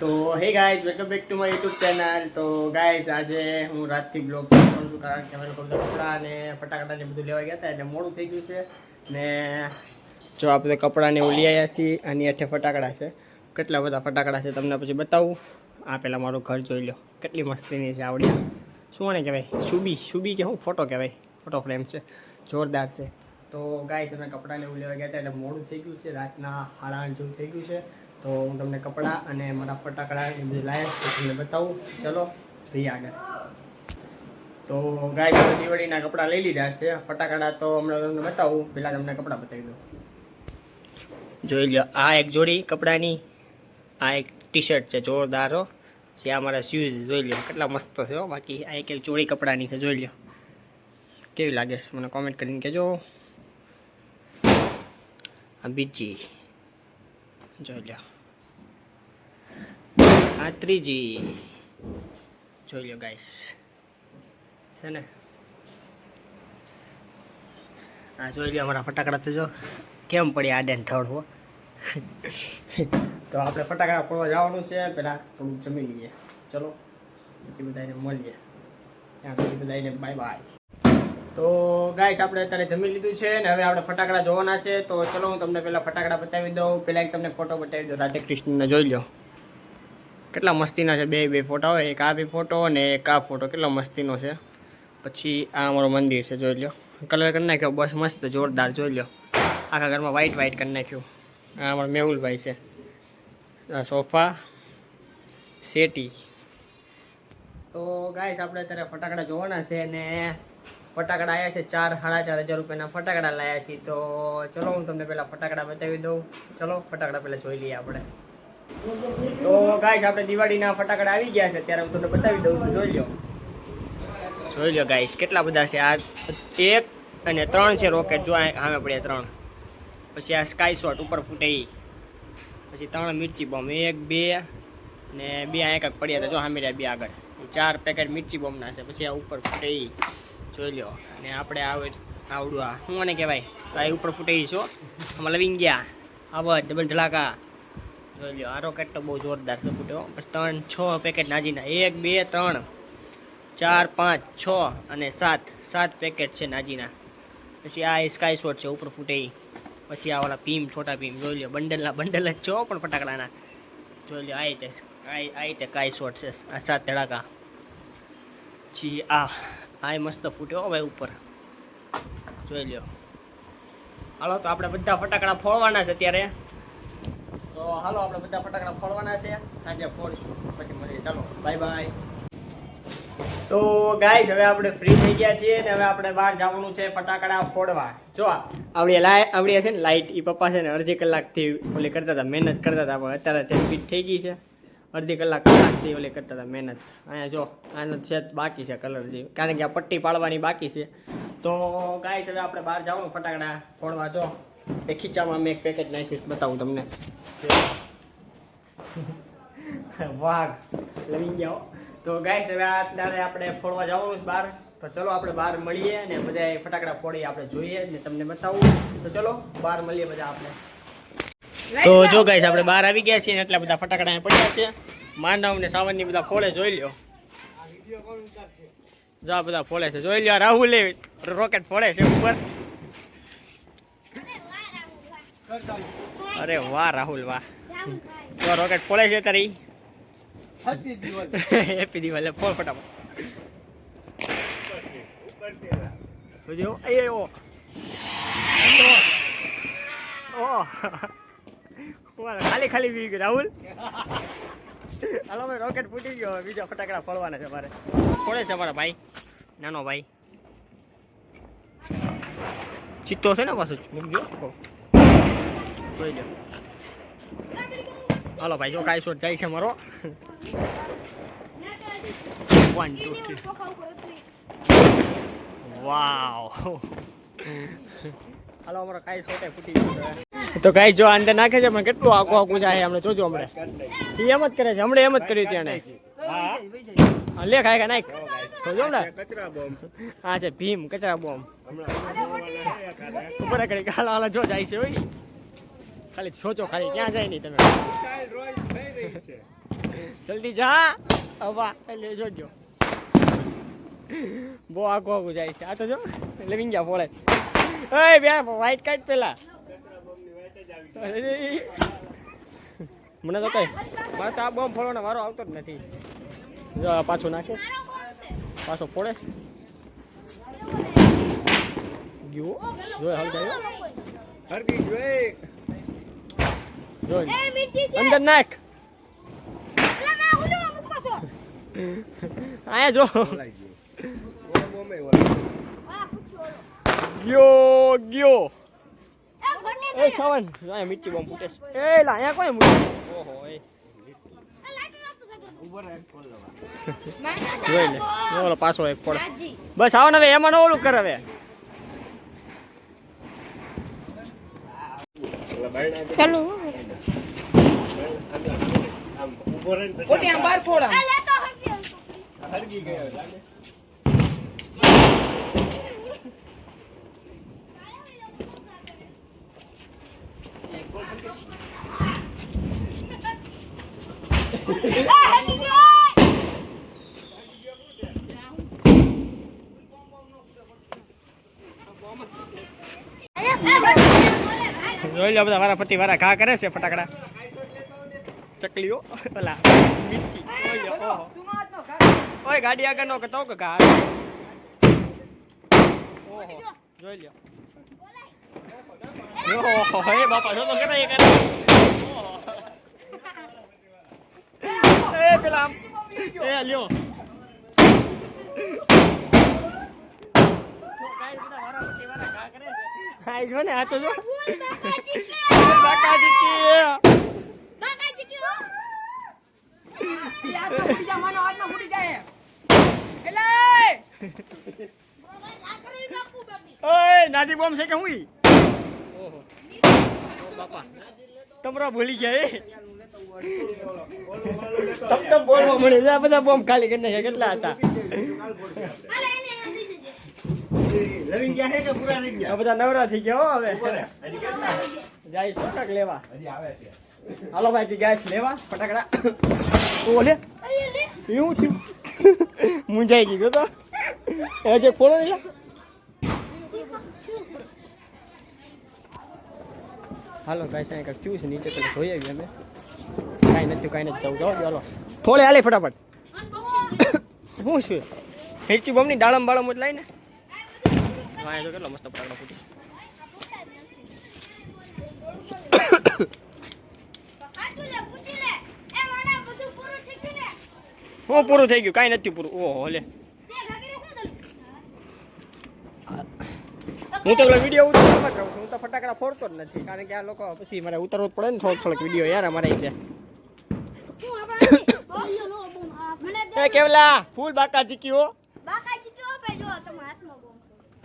તો hey guys welcome back to my YouTube channel તો guys આજે હું રાતથી બ્લોગ કરું છું, કારણ કે અમે લોકો કપડાં અને ફટાકડા ને બધું લેવા ગયા હતા, એટલે મોડું થઈ ગયું છે. ને જો આપણે કપડાને એવું લઈ આવ્યા છીએ, અને અઠે ફટાકડા છે. કેટલા બધા ફટાકડા છે, તમને પછી બતાવું. આ પહેલાં મારું ઘર જોઈ લો. કેટલી મસ્તીની છે, આવડી. શું આને કહેવાય? શુબી શુબી કે હું? ફોટો કહેવાય. ફોટો ફ્રેમ છે. જોરદાર છે. તો ગાઈઝ અમે કપડાને એવું લેવા ગયા હતા, એટલે મોડું થઈ ગયું છે. રાતના હાડા જેવું થઈ ગયું છે. તો હું તમને કપડાં અને મારા ફટાકડા એ બધું લાવ્યા છે તમને બતાવું. ચલો, જઈએ આગળ. તો ગાય દિવાળીના કપડાં લઈ લીધા છે. ફટાકડા તો હમણાં તમને બતાવું. પહેલાં તમને કપડાં બતાવી દઉં. જોઈ લો આ એક જોડી કપડાની, આ એક ટી શર્ટ છે, જોરદારો જે આ મારા શૂઝ, જોઈ લો કેટલા મસ્ત છે હો. બાકી આ એક એક જોડી કપડાની છે, જોઈ લો કેવી લાગે છે, મને કોમેન્ટ કરીને કહેજો. આ બીજી. જોઈ લો આ ત્રીજી. જોઈ લો ગાઈસ છે ને? આ જોઈ લો અમારા ફટાકડા તો જો કેમ પડી આડે થડ, હો. તો આપણે ફટાકડા ફોડવા જવાનું છે. પહેલાં થોડું જમી લઈએ. ચલો, પછી બધાને મળીએ. ત્યાં સુધી બધાને બાય બાય તો ગાઈસ આપણે અત્યારે જમી લીધું છે ને હવે આપણે ફટાકડા જોવાના છે. તો ચલો, હું તમને પહેલાં ફટાકડા બતાવી દઉં. પહેલાં એક તમને ફોટો બતાવી દઉં. રાધે કૃષ્ણને જોઈ લો કેટલા મસ્તીના છે બે બે ફોટા હોય. એક આ બે ફોટો અને એક આ ફોટો કેટલો મસ્તીનો છે. પછી આ અમારું મંદિર છે, જોઈ લો કલર કરી નાખ્યો. બસ મસ્ત, જોરદાર, જોઈ લો આખા ઘરમાં વ્હાઈટ વ્હાઈટ કરી નાખ્યું. આ અમારો મેહુલભાઈ છે. સોફા શેટી તો ગાઈસ આપણે અત્યારે ફટાકડા જોવાના છે અને ફટાકડા આવ્યા છે, ચાર, સાડા ચાર હજાર રૂપિયાના ફટાકડા લાવ્યા છીએ તો ચલો, હું તમને પહેલાં ફટાકડા બતાવી દઉં. ચલો, ફટાકડા પહેલાં જોઈ લઈએ આપણે. તો ગાઈસ આપણે દિવાળીના ફટાકડા આવી ગયા છે, ત્યારે હું તમને બતાવી દઉં છું, જોઈ લો. જોઈ લો ગાઈસ કેટલા બધા છે. આ એક અને ત્રણ છે રોકેટ જો સામે પડ્યા ત્રણ. પછી આ સ્કાય શોટ ઉપર ફૂટે પછી ત્રણ મિર્ચી બોમ્બ એક, બે ને બે આ એક પડ્યા હતા. જો સામે રહ્યા, બે આગળ. ચાર પેકેટ મિર્ચી બોમ્બના છે. પછી આ ઉપર ફૂટે જોઈ લો અને આપણે આવે આવડું આ. શું આને કહેવાય? ભાઈ ઉપર ફૂટે છો આમાં લવિંગ ગયા. આવા ડબલ ધડાકા. જોઈ લો આ રોકેટ તો બહુ જોરદાર છે ફૂટ્યો પછી ત્રણ, છ પેકેટ નાજીના. એક, બે, ત્રણ, ચાર, પાંચ, છ અને સાત. સાત પેકેટ છે નાજીના. પછી આ સ્કાય શોટ છે ઉપર ફૂટે પછી આ ઓલા ભીમ, છોટા ભીમ. જોઈ લો બંડલના, બંડલ જ છો પણ ફટાકડાના. જોઈ લો આ રીતે આ રીતે કાય શોટ છે. આ સાત ધડાકા. પછી આ આ મસ્ત ફૂટ્યો ભાઈ ઉપર. જોઈ લ્યો. હાલો, તો આપણે બધા ફટાકડા ફોડવાના છે અત્યારે. તો હાલો, આપણે બધા ફટાકડા ફોડવાના છે. સાંજે ફોડશું. પછી મળીએ. ચાલો બાય બાય તો ગાઈસ હવે આપણે ફ્રી થઈ ગયા છીએ ને હવે આપણે બહાર જવાનું છે ફટાકડા ફોડવા. જો આવડી લાઈ આવડી છે ને લાઇટ એ પપ્પા છે ને અડધી કલાકથી ઓલી કરતા હતા, મહેનત કરતા હતા, પણ અત્યારે તે ફિટ થઈ ગઈ છે. અડધી કલાક કલાકથી ઓલી કરતા હતા મહેનત. અહીંયા જો, આનો છે બાકી છે કલર જે કારણ કે આ પટ્ટી પાડવાની બાકી છે. તો ગાય હવે આપણે બહાર જવાનું ફટાકડા ફોડવા. જો, એ ખીચામાં મેં એક પેકેટ નાખ્યું બતાવું તમને. વાઘ. લઈ ગયો તો ગાય હવે અત્યારે આપણે ફોડવા જવાનું છે બહાર. તો ચલો આપણે બહાર મળીએ અને બધા ફટાકડા ફોડી આપણે જોઈએ ને તમને બતાવું. તો ચલો, બહાર મળીએ બધા આપણે. તો જો ગાઈસ આપણે બહાર આવી ગયા છીએ ને એટલા બધા ફટાકડા પડ્યા છે. માંડવ ને સાવનની બધા ફોડે જોઈ લ્યો. જો આ બધા ફોડે છે. જોઈ લ્યો રાહુલ રોકેટ ફોડે છે ઉપર. અરે વાહ રાહુલ વાહ. જો રોકેટ ફોડે છે તારી. હેપી દિવાળી ફોડ ફટાફટ. જો એ ઓ ઓ ખાલી ખાલી પી ગયું રાહુલ. હાલો ભાઈ રોકેટ ફૂટી ગયો. બીજા ફટાકડા ફોડવાના છે મારે. ફોડે છે મારા ભાઈ. નાનો ભાઈ. ચિત્તો છે ને પાછું? મૂકજો જોઈ હાલો, ભાઈ, જો કાંઈ શોટ જાય છે મારો. વન ટુ થ્રી વાવ હાલો, અમારો કાંઈ શોટે ફૂટી ગયો તો કાંઈ જો અંદર નાખે છે, પણ કેટલું આખું આખું જાય હમણાં જોજો હમણાં. એ એમ જ કરે છે, હમણાં એમ જ કર્યું ત્યાં હા, લે ખાય નાખ. જોજો ને હા, છે, ભીમ, કચરા બોમ્બ. ઉપર કરી કાલા વાલા જો જાય છે ભાઈ ખાલી સોચો, ખાલી ક્યાં જાય નહીં તમે. જલ્દી જા. અવા એટલે જોજો. બહુ આખું આખું જાય છે. આ તો જો લેવિંગ ગયા ફોળે એ બે વ્હાઈટ કાઢ પેલા. મને તો કઈ. મારે તો આ બોમ્બ ફોડવાનો વારો આવતો જ નથી. જો પાછો નાખે પાછો ફોડે ગયો. જોય. હાલ ગયો હરકી ગયો જોય અંદર નાખ. આયા જો. ગયો ગયો. એ સવન અહીંયા મિર્ચી બોમ્બ ફૂટે છે. એ લા અહીંયા કોઈ મૂકી? ઓહો ઓલો પાછો એક પડ બસ આવો ને હવે એમાં ઓલું કરે હવે. જોઈ લો બધા વારા વારા ઘા કરે છે ફટાકડા. ચકલીઓ, પેલા મિર્ચી ઓય ગાડી આગળ નો કરતો કે ઘા જોઈ લ્યો. ઓહો બાપા, જો તો કરે એ એ પેલા આમ. એ લ્યો. ખાઈ જો ને આ તો જો. કાકા જીકી નાજી બોમ્બ છે કે હું ઓહો બાપા. તમરા ભૂલી ગયા તમ તમ બોલવા મળે આ બધા બોમ્બ ખાલી કરી નાખ્યા. કેટલા હતા? બધા નવરા થઈ ગયા હવે. જાય ફટાક લેવા. હાલો ભાઈ ગેસ લેવા. ફટાકડા. ઓલે એવું થયું. મુંજાઈ ગયો તો. હજે ખોલો નહીં હાલો ગાઈસ અહીં કંઈક થયું છે નીચે તો જોઈ આવીએ અમે. કાંઈ નથી કાંઈ નથી જવું જાઓ ચાલો થોડે હાલે ફટાફટ. શું છે? હેરચી બમની ડાળમ બાળમ જ લઈને. હા તો કેટલો મસ્ત પટાકડો ફૂટી. હું પૂરું થઈ ગયું કાંઈ નથી પૂરું. ઓહો લે તે ઘાગરે શું થયું હું તો પેલા વીડિયો ઉતારવા જ રહું છું. હું તો ફટાકડા ફોડતો જ નથી. કારણ કે આ લોકો પછી મારે ઉતારવો જ પડે ને થોડોક થોડોક વીડિયો યાર અમારે રીતે. દે એ કેવલા? ફૂલ બાકા જીક્યો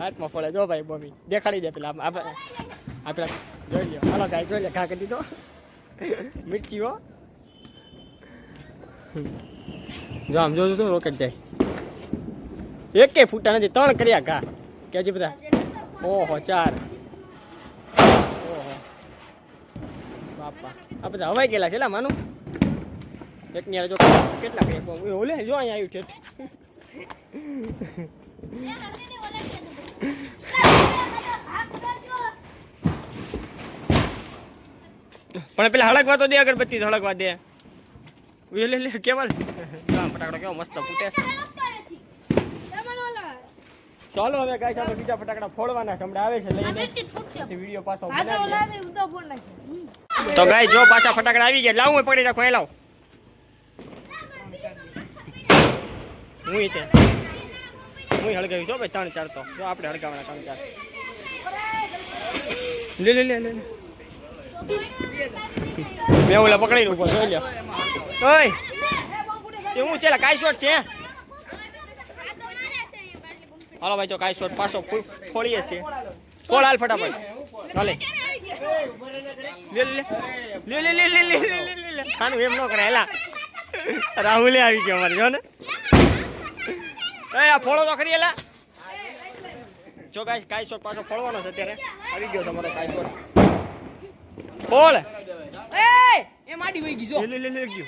હાથમાં ફોડે. જો ભાઈ બોમી દેખાડી દે પેલા આપણે આ પેલા જોઈ લ્યો. હાલો ગાય જોઈ લે ઘા કરી દીધો. મિર્ચી હો. જો આમ જોજો તો રોકેટ જાય. એકે ફૂટા નથી ત્રણ કર્યા ઘા. કે હજી બધા. ઓહો, ચાર. ઓહો. બાપા. આ બધા હવાઈ ગયેલા છે માનું? એક ની જો કેટલા કઈ ઓલે, જો અહીંયા આવ્યું છે પણ પેલા હળકવા તો દે, અગરબત્તી હળકવા દે. લે લે આ ફટાકડો કેવો મસ્ત ફૂટે છે. ચાલો હવે ગાઈસ આપણે બીજા ફટાકડા ફોડવાના છે. હમણાં આવે છે લઈને. પછી વીડિયો પાછો બનાવીએ. તો ગાઈ જો પાછા ફટાકડા આવી ગયા. લાવું પકડી રાખો એ લાવ. હું ઈ તે. હું હળગાવી છો ભાઈ ત્રણ ચાર તો. જો આપણે હળગાવાના ત્રણ ચાર. લે લે લે લે લે. મેં ઓલા પકડી ઉપર જોઈ લે ઓય. તે હું છે કાઈ શોટ છે? હાલો ભાઈ તો કાઈ શોટ પાછો ફોડીએ છીએ ફોડ હાલ ફટાફટ હાલે લે લે લે લે લે લે લે લે લે લે લે ખાનું એમ ન કરે હેલા રાહુલે આવી ગયો અમારે જો ને એ આ ફોડો તો ખરી એલા જો ગાઈસ કાઈ શોટ પાછો ફોડવાનો છે અત્યારે આવી ગયો તમારો કાઈ શોટ ફોડ એ એ માડી વઈ ગઈ જો લે લે લે લે ગયો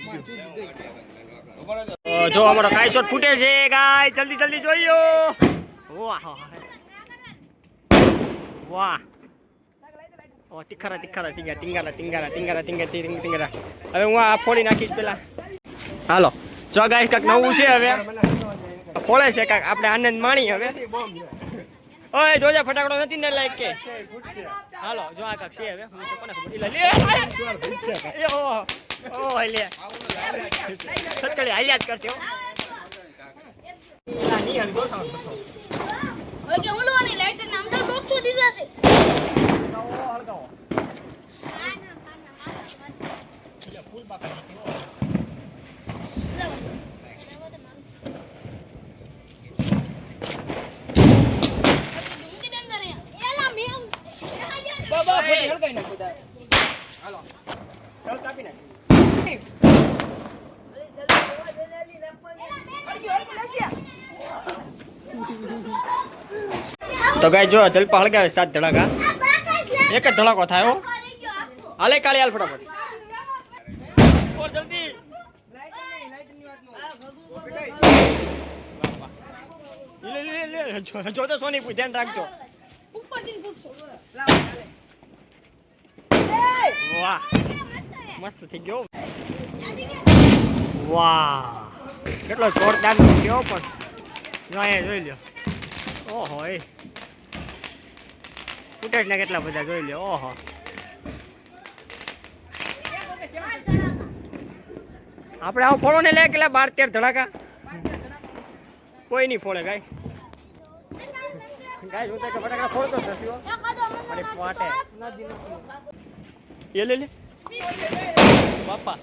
ગયો જો અમારો કાઈ શોટ ફૂટે છે ગાય જલ્દી જલ્દી જોઈયો વાહ વાહ ઓ, તિખારા તિખારા તિંગા તિંગારા તિંગારા તિંગારા તિંગા તિંગ તિંગારા હવે હું આ ફોડી નાખીશ પેલા. હાલો. જો ગાય કાક નવું છે હવે. ફોડે છે કાક આપણે આનંદ માણી હવે. ઓય, જોજે, ફટાકડો નથી ને લાઈક કે. હાલો, જો આ કાક છે હવે. હું તો કોને ખબર? લે. એ, ઓ ઓ લે. સત્તરી હાલ્યા જ કરશે, હો. પેલા ની હલ ગોઠવણ કરતો. હવે કે ઓલવાની લાઈટ નામ તો ડોકસો દીધા છે હળગાવો, હળગાવો. એટલે ફૂલ બાકા નાખો. મૂકી દે અંદર અહીંયા. એલા મેં હાલો ચાલ કાપી નાખ તો ગાય જો જલપા હળગાવે સાત ધડાકા. એક જ ધડાકો થાય હાલે કાળી હાલ ફટાફટ. જલ્દી. બાપા. લે, લે, લે, લે. જો- જો તો સોની ધ્યાન રાખજો. વાહ. મસ્ત થઈ ગયો. વાહ. કેટલો જોરદાર ગયો પણ. જોઈ લ્યો. ઓહો એ ફૂટેજ ને કેટલા બધા જોઈ લે, ઓહો. આપણે આવું ફોડો ને લે કેટલા બાર તેર ધડાકા? કોઈ નહીં ફોડે ગાય? ગાય હું કે ફટાકડા ફોડતો જ નથી. ફાટે. એ લે લે. બાપા.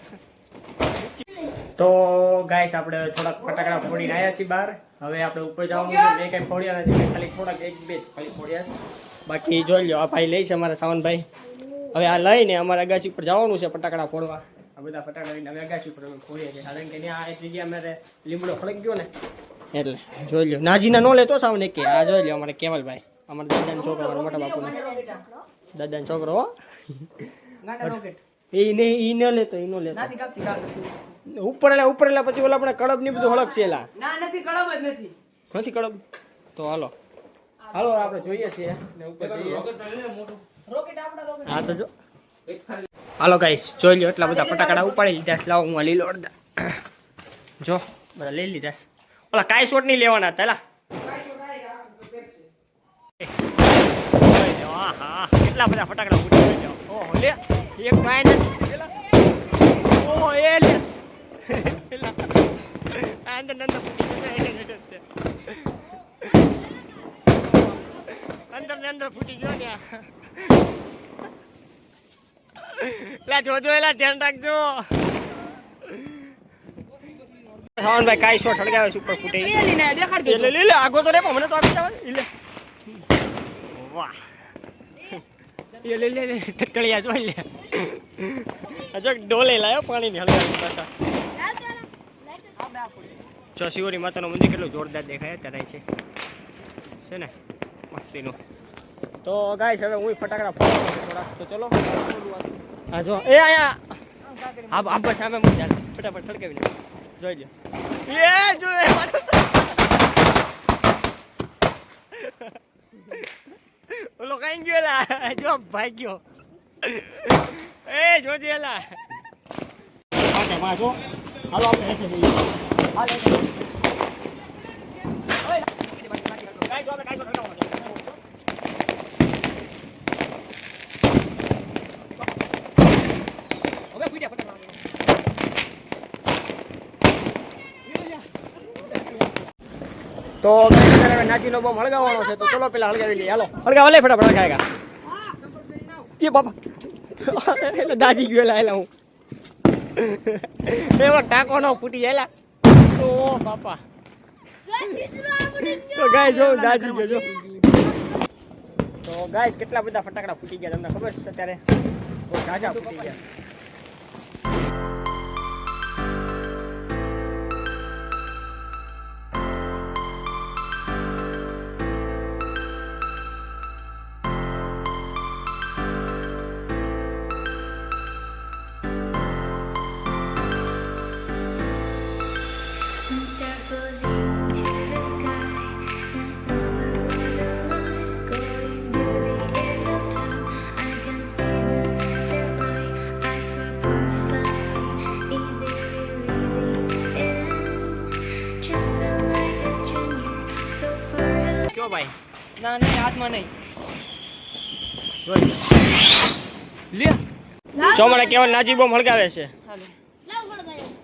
તો ગાઈસ, આપણે થોડાક ફટાકડા ફોડીને આવ્યા છીએ બહાર. હવે આપણે ઉપર જવાનું મેં કઈ ફોડ્યા નથી, ખાલી થોડાક એક બે ખાલી ફોડ્યા છે. બાકી જોઈ લો આ ભાઈ લઈ છે અમારા સાવનભાઈ. હવે આ લઈને અમારે અગાસી ઉપર જવાનું છે ફટાકડા ફોડવા. આ બધા ફટાકડા લઈને હવે અગાસી ઉપર અમે ફોડીએ છીએ. કારણ કે ત્યાં એક જગ્યા અમારે લીમડો ફળક ગયો ને એટલે જોઈ લો નાજીના નો લેતો સાવને કે આ જોઈ લો અમારે કેવલભાઈ. અમારા દાદાનો છોકરો અમારા મોટા બાપુનો. દાદાનો છોકરો હો. એ ને ઈ ન લેતો ઈ ન લેતો. ઉપર એટલે ઉપર એટલે પછી ઓલા આપણે કડબની બધું હળક છે એલા. ના નથી કડબ જ નથી. નથી કડબ? તો હાલો. હાલો આપણે જોઈએ છીએ ને ઉપર જઈએ. રોકેટ આપણા રોકેટ હા તો જો. હાલો ગાઈસ જોઈ લ્યો એટલા બધા ફટાકડા ઉપાડી લીધા છે. લાવો હું લીલો અડધા. જો બધા લઈ લીધા છે. ઓલા કાંઈ શોટ નહીં લેવાના હતા આહા, કેટલા બધા ફટાકડા ઉડી ગયા. ઓહો લે. એક પાય ઓહો એ લે. એલા, અંદર ફૂટી ગયો. અંદર ને અંદર ફૂટી ગયો ને. આ. લા જોજો એલા ધ્યાન રાખજો. ભાઈ કાઈ શોટ હળગાવે છે ઉપર ફૂટે? દેખાડ લે લે લે લે, આગો તો રે મને તો આગળ જવા દે. લે. વાહ. એ લે લે લે તળિયા જોઈ લે. હજુ ડોલે લાયો પાણી ની હળગાવી પાછા જો શિવરી માતાનું મંદિર કેટલું જોરદાર દેખાય અત્યારે છે. છે ને? મસ્તીનું. તો ગાઈસ હવે હું ફટાકડા ફોડું થોડાક. તો ચલો. હા જો. એ આયા. હા હા બસ સામે મૂકી ચાલ ફટાફટ ખડકાવી લે જોઈ લ્યો. એ જો એ ઓલો કઈ ગયો એલા જો ભાઈ ગયો. એ જોજે એલા પાછા પાછો હાલો આપણે હેઠે જઈએ. હાલો હેઠે. ઓય, કાંઈ જો આપણે કાંઈ જો ઠંડા છે. હવે ફૂટ્યા ફટાકડા તો નાચીનો બોમ્બ હળગાવવાનો છે, તો ચલો પેલા હળગાવી લઈએ. હાલો. હળગાવા લે ફટાફટ હળગાવેગા એ બાપા. એટલે દાજી ગયો એલા હું. એવો ટાંકો નો ફૂટી એલા ઓ બાપા. તો ગાય જો, દાજી ગયો, જો. તો ગાઈસ, કેટલા બધા ફટાકડા ફૂટી ગયા તમને ખબર છે અત્યારે? ગાજા ફૂટી ગયા. કયો ભાઈ. ના નહીં હાથમાં નહીં. ચોમાડા કેવા નાજીબો મળગાવે છે.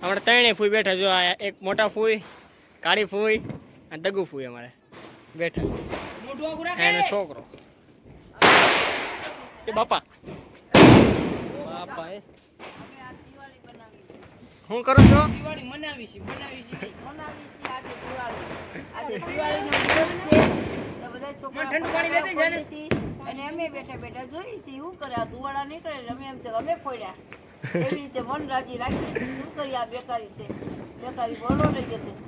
હમણાં ત્રણેય ફૂઈ બેઠા જો આ એક મોટા ફૂઈ કાળી ફૂઈ અને દગુ ફૂઈ અમારે. બેઠા રાખે. એનો છોકરો. એ બાપા. બાપા એ. શું કરો છો? દિવાળી મનાવી છે બનાવી છે. મનાવી છે આજે દિવાળી. આજે દિવાળીનો દિવસ છે. તો બધા છોકરા ઠંડુ પાણી લેતે જાને. અને અમે બેઠા બેઠા જોઈ છે શું કરે. આ ધુવાડા નીકળે અમે એમ છે અમે ફોડ્યા. એવી રીતે મન રાજી રાખીએ શું કરી આ બેકારી છે? બેકારી બોલો લઈ જશે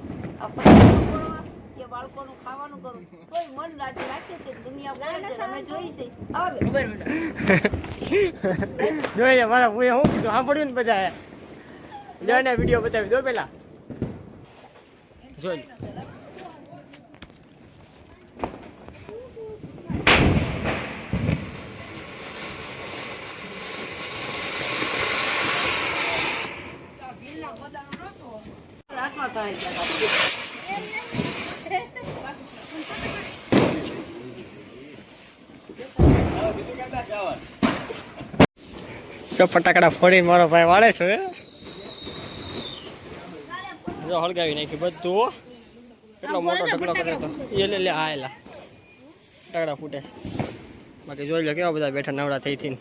બાળકોનું ખાવાનું કરું કોઈ મન રાજી છીએ દુનિયા છે અમે જોઈ છે જોઈએ મારા ફૂઈએ શું કીધું? સાંભળ્યું ને બધા જોઈને વીડિયો બતાવી દો પેલા. જોઈ Thank ગયા તો ફટાકડા ફોડી મારો ભાઈ વાળે છે જો હળગાવી નાખી બધું. કેટલો મોટો ઢગલો કર્યો તો. એ લે લે હા એલા ફટાકડા ફૂટે બાકી જોઈ લો કેવા બધા બેઠા નવરા થઈ થી